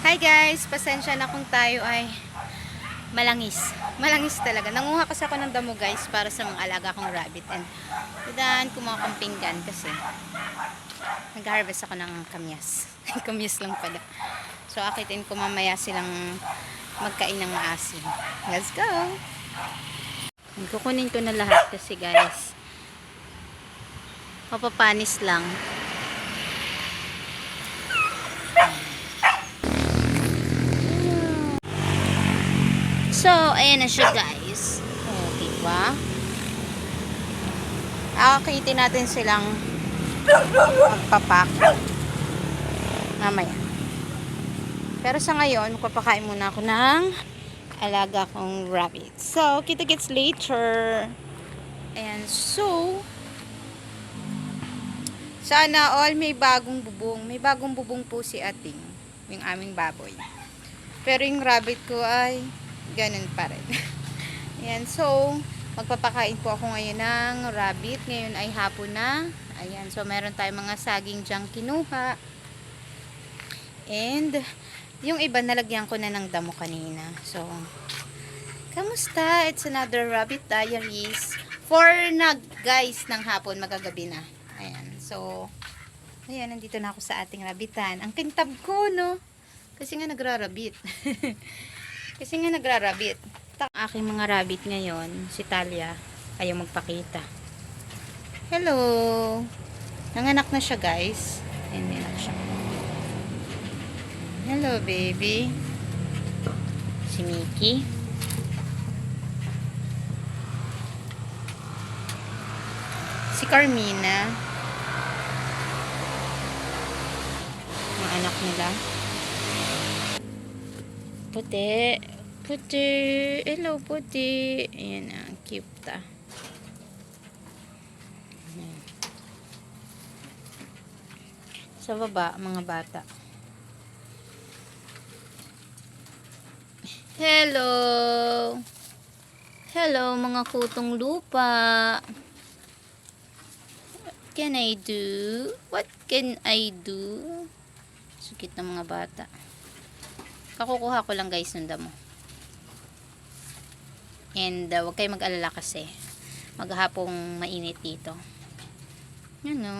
Hi guys, pasensya na kung tayo ay malangis. Malangis talaga. Nanguha kasi ako ng damo guys para sa mga alaga kong rabbit. And dadaan ko mga kampinggan kasi nag-harvest ako ng kamyas. kamyas lang pala. So akitin ko mamaya silang magkain ng maasim. Let's go! Kukunin ko na lahat kasi guys mapapanis lang. So, ayan na siya guys. O, diba? Akakitin natin silang magpapak. Mamaya. Pero sa ngayon, magpapakain muna ako ng alaga kong rabbit. So, kita gets later. Ayan, so, sana all may bagong bubong. May bagong bubong po si ating, yung aming baboy. Pero yung rabbit ko ay ganun pa rin. Ayan, so, magpapakain po ako ngayon ng rabbit. Ngayon ay hapon na. Ayan, so meron tayong mga saging dyang kinuha. And, yung iba nalagyan ko na ng damo kanina. So, kamusta? It's another rabbit diaries. For na guys ng hapon, magagabi na. Ayan, so, ayan, nandito na ako sa ating rabbitan. Ang kintab ko, no? Kasi nga nagrarabit. Kasi nga nagrarabit. Ang aking mga rabbit ngayon, si Talia, ayaw magpakita. Hello! Nanganak na siya, guys. Hindi na siya. Hello, baby. Si Mickey. Si Carmina. Ang anak nila. Puti. Puti. Hello, puti. Ayan. Ang cute. Ayan. Sa baba, mga bata. Hello. Hello, mga kutong lupa. What can I do? What can I do? Sukit ng mga bata. Kakukuha ko lang guys ng damo. And uh, huwag kayo mag-alala kasi. Maghapong mainit dito. Yan o.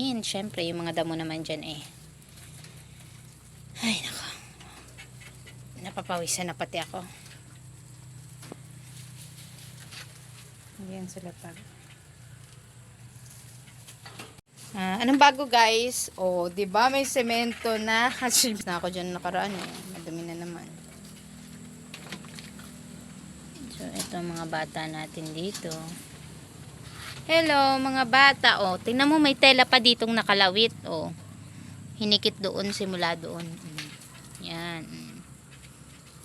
And syempre, yung mga damo naman dyan eh. Ay, nako. Napapawisan na pati ako. Yan sila pag. Ah, anong bago guys? Oh, 'di ba may semento na? Kasi na ako diyan nakaraan eh. Madumi na naman. So, ito mga bata natin dito. Hello, mga bata. Oh, tingnan mo may tela pa ditong nakalawit. Oh. Hinikit doon simula doon. Yan.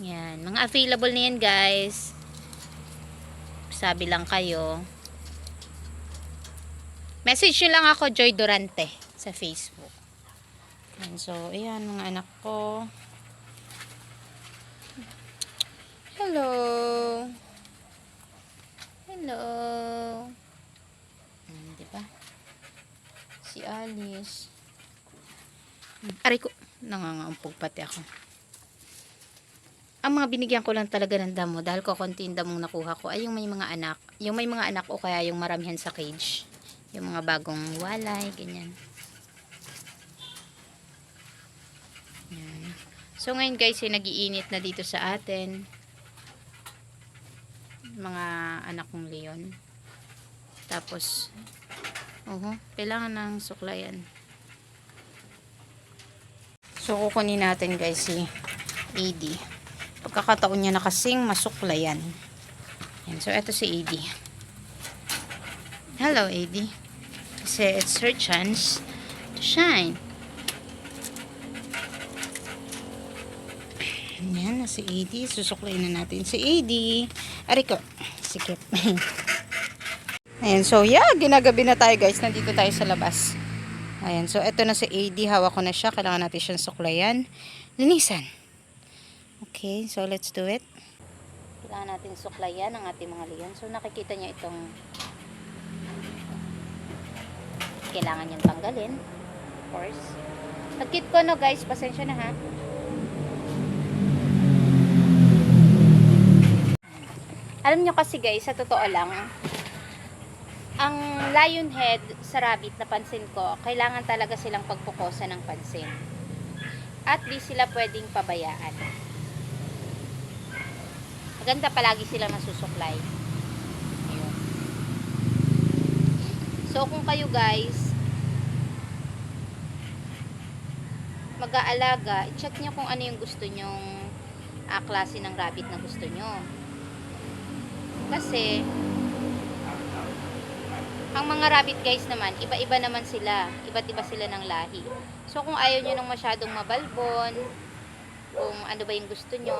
Yan. Mga available na yan, guys. Sabi lang kayo. Message nyo lang ako, Joy Durante, sa Facebook. Yan, so, ayan, mga anak ko. Hello. Hello. Hmm, di ba? Si Alice. Aray ko, nangangampog pati ako. Ang mga binigyan ko lang talaga ng damo dahil ko konti yung damong nakuha ko ay yung may mga anak. Yung may mga anak o kaya yung maramihan sa cage. Yung mga bagong walay, ganyan. Yan. So ngayon guys, ay nagiinit na dito sa atin. Mga anak kong leon. Tapos, oho, kailangan ng suklayan. So kukunin natin guys si AD. Pagkakataon niya na kasing masuklayan. Yan. So eto si AD. Hello, AD. Kasi it's her chance to shine. Yan, na si AD. Susuklayin na natin si AD. Ariko. Sikip. Ayan, so yeah, ginagabi na tayo guys. Nandito tayo sa labas. Ayan, so eto na si AD. Hawak ko na siya. Kailangan natin siyang suklayan. Linisan. Okay, so let's do it. Kailangan natin suklayan ang ating mga leon. So nakikita niya itong kailangan yung tanggalin. Of course. Nagkit ko no guys, pasensya na ha. Alam nyo kasi guys, sa totoo lang, ang lion head sa rabbit na pansin ko, kailangan talaga silang pagpukosa ng pansin. At di sila pwedeng pabayaan. Maganda palagi silang nasusuklay. So, kung kayo guys, mag-aalaga, i-check nyo kung ano yung gusto nyong ah, klase ng rabbit na gusto nyo. Kasi, ang mga rabbit guys naman, iba-iba naman sila. Iba't iba sila ng lahi. So, kung ayaw nyo nang masyadong mabalbon, kung ano ba yung gusto nyo,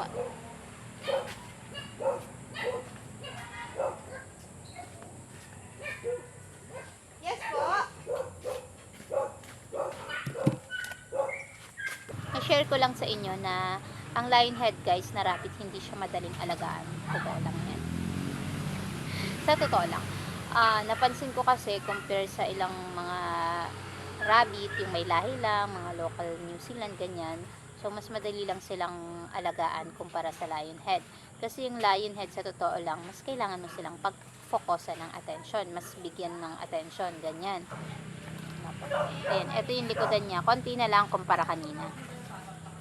Na-share ko lang sa inyo na ang lion head guys na rabbit hindi siya madaling alagaan. Totoo lang yan. Sa totoo lang. Ah, napansin ko kasi compare sa ilang mga rabbit, yung may lahi lang, mga local New Zealand, ganyan. So, mas madali lang silang alagaan kumpara sa lion head. Kasi yung lion head, sa totoo lang, mas kailangan mo silang pag-focusan ng attention. Mas bigyan ng attention, ganyan. Ayan, ito yung likodan niya. Konti na lang kumpara kanina.